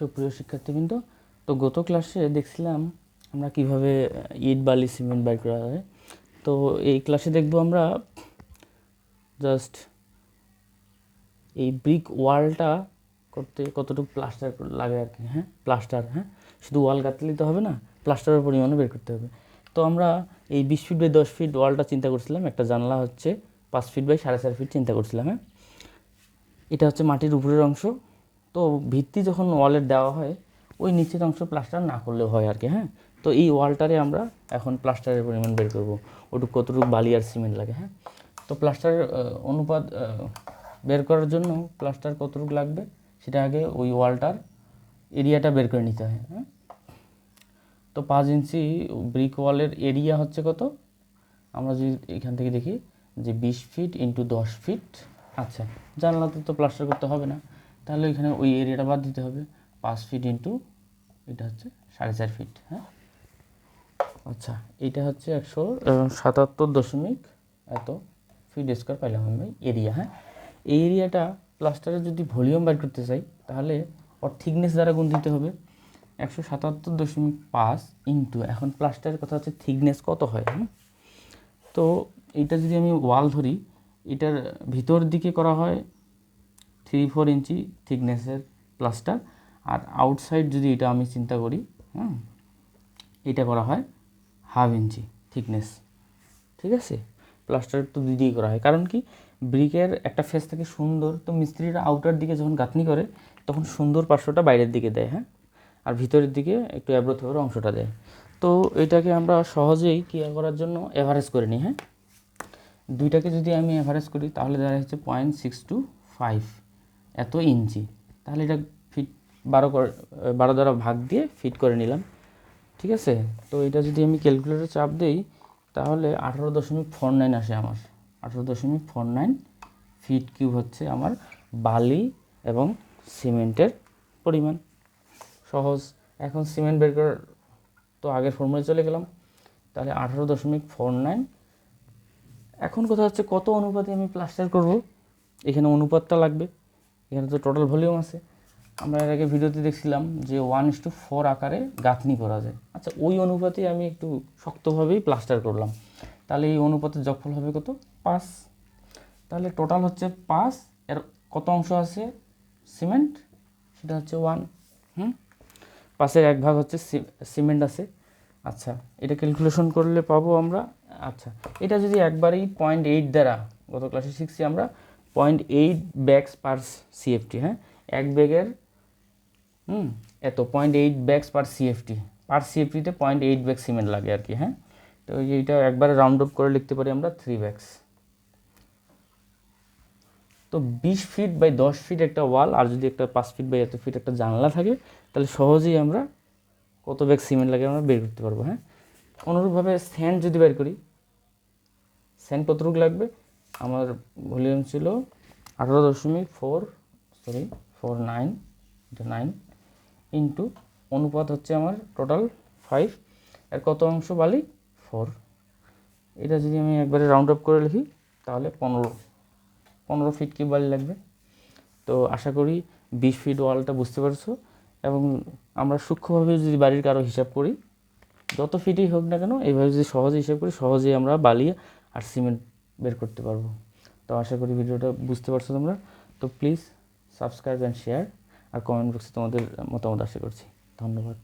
সুপ্রিয় শিক্ষার্থীবৃন্দ, তো গত ক্লাসে দেখছিলাম আমরা কীভাবে ইট, বালি, সিমেন্ট বের করা হয়। তো এই ক্লাসে দেখব আমরা জাস্ট এই ব্রিক ওয়ালটা করতে কতটুকু প্লাস্টার লাগে আর কি হ্যাঁ? প্লাস্টার হ্যাঁ? শুধু ওয়াল গাঁথলেই তো হবে না প্লাস্টারের পরিমাণও বের করতে হবে। তো আমরা এই বিশ ফিট বাই দশ ফিট ওয়ালটা চিন্তা করছিলাম, একটা জানলা হচ্ছে পাঁচ ফিট বাই সাড়ে চার ফিট চিন্তা করছিলাম হ্যাঁ? এটা হচ্ছে মাটির উপরের অংশ। তো ভিত্তি যখন ওয়ালের দেওয়া হয়, ওই নিচের অংশ প্লাস্টার না করলেও হয় আর কি হ্যাঁ? তো এই ওয়ালটারে আমরা এখন প্লাস্টারের পরিমাণ বের করব। ওটুকু কতটুকু বালি আর সিমেন্ট লাগে হ্যাঁ? তো প্লাস্টারের অনুপাত বের করার জন্য প্লাস্টার কতটুকু লাগবে, সেটা আগে ওই ওয়ালটার এরিয়াটা বের করে নিতে হয় হ্যাঁ? তো পাঁচ ইঞ্চি ব্রিক ওয়ালের এরিয়া হচ্ছে কত? আমরা যদি এখান থেকে দেখি যে বিশ ফিট ইন্টু দশ ফিট আচ্ছা জানলাতে তো প্লাস্টার করতে হবে না। তাহলে এখানে ওই এরিয়াটা বাদ দিতে হবে। পাঁচ ফিট ইন্টু এটা হচ্ছে সাড়ে চার ফিট হ্যাঁ? আচ্ছা এটা হচ্ছে একশো সাতাত্তর দশমিক এত ফিট স্কোয়ার পাইলাম আমি এরিয়া হ্যাঁ? এই এরিয়াটা প্লাস্টারের যদি ভলিউম বের করতে চাই, তাহলে ওর থিকনেস দ্বারা গুণ দিতে হবে। একশো সাতাত্তর দশমিক পাঁচ ইন্টু এখন প্লাস্টারের কথা হচ্ছে থিকনেস কত হয় হ্যাঁ তো এটা যদি আমি ওয়াল ধরি, এটার ভিতর দিকে করা হয় থ্রি ফোর ইঞ্চি থিকনেসের প্লাস্টার আর আউটসাইড যদি এটা আমি চিন্তা করি হ্যাঁ এটা করা হয় হাফ ইঞ্চি থিকনেস ঠিক আছে? প্লাস্টার তো দুই দিকে করা হয়। কারণ কি? ব্রিকের একটা ফেস থাকে সুন্দর, তো মিস্ত্রিরা আউটার দিকে যখন গাঁথনি করে, তখন সুন্দর পার্শ্বটা বাইরের দিকে দেয় হ্যাঁ? আর ভিতরের দিকে একটু অ্যাব্রোথেবর অংশটা দেয়। তো এটাকে আমরা সহজেই ক্লিয়ার করার জন্য এভারেজ করে নিই হ্যাঁ? দুইটাকে যদি আমি এভারেজ করি, তাহলে দেখা যাচ্ছে পয়েন্ট সিক্স টু ফাইভ এত ইঞ্চি। তাহলে এটা ফিট বারো করে বারো দ্বারা ভাগ দিয়ে ফিট করে নিলাম। ঠিক আছে? তো এটা যদি আমি ক্যালকুলেটরে চাপ দিই, তাহলে আঠারো দশমিক ফোর নাইন আসে আমার। আঠারো দশমিক ফোর নাইন ফিট কিউব হচ্ছে আমার বালি এবং সিমেন্টের পরিমাণ। সহজ। এখন সিমেন্ট বের করার তো আগের ফর্মুলায় চলে গেলাম। তাহলে আঠারো দশমিক ফোর নাইন। এখন কথা হচ্ছে কত অনুপাতে আমি প্লাস্টার করব? এখানে অনুপাতটা লাগবে। এখানে তো টোটাল ভলিউম আছে। আমরা এর আগে ভিডিওতে দেখছিলাম যে ওয়ান ইস টু ফোর আকারে গাঁথনি করা যায়। আচ্ছা ওই অনুপাতে আমি একটু শক্তভাবেই প্লাস্টার করলাম। তাহলে এই অনুপাতের যোগফল হবে কত? পাঁচ। তাহলে টোটাল হচ্ছে পাঁচ। এর কত অংশ আছে? সিমেন্ট সেটা হচ্ছে ওয়ান হুম? পাশের এক ভাগ হচ্ছে সিমেন্ট আছে। আচ্ছা এটা ক্যালকুলেশন করলে পাবো আমরা। আচ্ছা এটা যদি একবারেই পয়েন্ট এইট দ্বারা, গত ক্লাসে শিখছি আমরা point eight bags per CFT হ্যাঁ? এক ব্যাগের, হুম, এত, point eight bags per CFT. Per সিএফটিতে point eight bag cement লাগে আর কি হ্যাঁ? তো এই যে এটা একবারে রাউন্ড আপ করে লিখতে পারি আমরা থ্রি ব্যাগস। তো বিশ ফিট বাই দশ ফিট একটা ওয়াল, আর যদি একটা পাঁচ ফিট বাই এত ফিট একটা জানলা থাকে, তাহলে সহজেই আমরা কত ব্যাগ সিমেন্ট লাগে আমরা বের করতে পারব হ্যাঁ? অনুরূপভাবে স্যান্ড যদি বের করি, স্যান্ড কতটুকু লাগবে? আমার ভলিউম ছিল আঠারো দশমিক ফোর সরি ফোর নাইন, এটা নাইন ইন্টু অনুপাত হচ্ছে আমার টোটাল ফাইভ এর কত অংশ বালি ফোর এটা যদি আমি একবারে রাউন্ড আপ করে লিখি, তাহলে পনেরো পনেরো ফিট কি বালি লাগবে? তো আশা করি বিশ ফিট ওয়ালটা বুঝতে পারছ, এবং আমরা সূক্ষ্মভাবে যদি বাড়ির কারও হিসাব করি, যত ফিটই হোক না কেন, এইভাবে যদি সহজে হিসাব করি, সহজেই আমরা বালি আর সিমেন্ট বের করতে পারব। তো আশা করি ভিডিওটা বুঝতে পারছ তোমরা। তো প্লিজ সাবস্ক্রাইব অ্যান্ড শেয়ার আর কমেন্ট বক্সে তোমাদের মতামত আশা করছি। ধন্যবাদ।